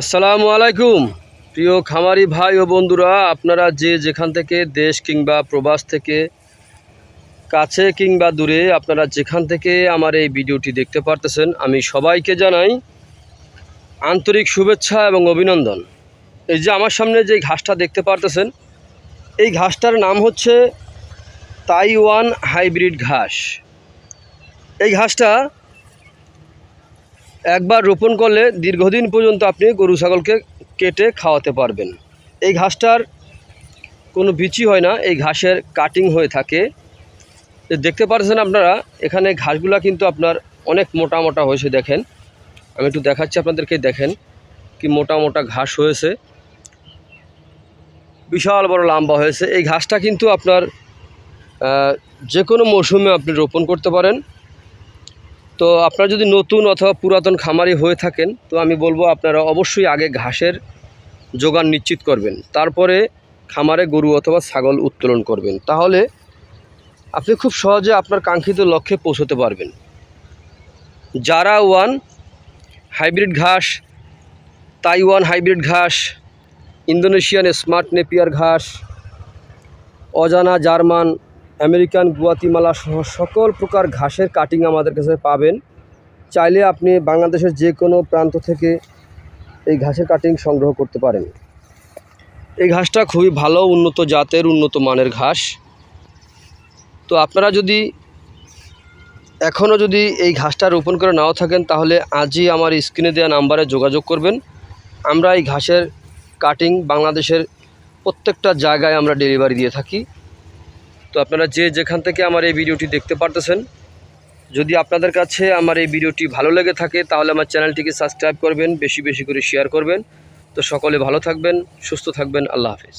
আসসালামু আলাইকুম। প্রিয় খামারি ভাই ও বন্ধুরা, আপনারা যে যেখান থেকে দেশ কিংবা প্রবাস থেকে কাছে কিংবা দূরে আপনারা যেখান থেকে আমার এই ভিডিওটি দেখতে পারতেছেন, আমি সবাইকে জানাই আন্তরিক শুভেচ্ছা এবং অভিনন্দন। এই যে আমার সামনে যে ঘাসটা দেখতে পারতেছেন, এই ঘাসটার নাম হচ্ছে তাইওয়ান হাইব্রিড ঘাস। এই ঘাসটা একবার রোপণ করলে দীর্ঘদিন পর্যন্ত আপনি গরু ছাগলকে কেটে খাওয়াতে পারবেন। এই ঘাসটার কোনো বিচি হয় না, এই ঘাসের কাটিং হয়ে থাকে। দেখতে পাচ্ছেন আপনারা, এখানে ঘাসগুলা কিন্তু আপনার অনেক মোটা মোটা হয়েছে, দেখেন। আমি একটু দেখাচ্ছি আপনাদেরকে, দেখেন কি মোটা মোটা ঘাস হয়েছে। বিশাল বড় লম্বা হয়েছে। এই ঘাসটা কিন্তু আপনার যে কোনো মৌসুমে আপনি রোপণ করতে পারেন। তো আপনারা যদি নতুন অথবা পুরাতন খামারি হয়ে থাকেন, তো আমি বলব আপনারা অবশ্যই আগে ঘাসের যোগান নিশ্চিত করবেন। তারপরে খামারে গরু অথবা ছাগল উত্তোলন করবেন। তাহলে আপনি খুব সহজে আপনার কাঙ্ক্ষিত লক্ষ্যে পৌঁছতে পারবেন। যারা ওয়ান হাইব্রিড ঘাস, তাইওয়ান হাইব্রিড ঘাস, ইন্দোনেশিয়ান স্মার্ট নেপিয়ার ঘাস, অজানা জার্মান আমেরিকান, গুয়াতিমালা সহ সকল প্রকার ঘাসের কাটিং আমাদের কাছে পাবেন। চাইলে আপনি বাংলাদেশের যে কোনো প্রান্ত থেকে এই ঘাসের কাটিং সংগ্রহ করতে পারেন। এই ঘাসটা খুবই ভালো, উন্নত জাতের, উন্নত মানের ঘাস। তো আপনারা যদি এখনও যদি এই ঘাসটা রোপণ করে নাও থাকেন, তাহলে আজই আমার স্ক্রিনে দেওয়া নাম্বারে যোগাযোগ করবেন। আমরা এই ঘাসের কাটিং বাংলাদেশের প্রত্যেকটা জায়গায় আমরা ডেলিভারি দিয়ে থাকি। তো আপনারা যে যেখান থেকে আমার এই ভিডিওটি দেখতে পারতেছেন, যদি আপনাদের কাছে আমার এই ভিডিওটি ভালো লেগে থাকে, তাহলে আমার চ্যানেলটিকে সাবস্ক্রাইব করবেন, বেশি বেশি করে শেয়ার করবেন। তো সকলে ভালো থাকবেন, সুস্থ থাকবেন, আল্লাহ হাফিজ।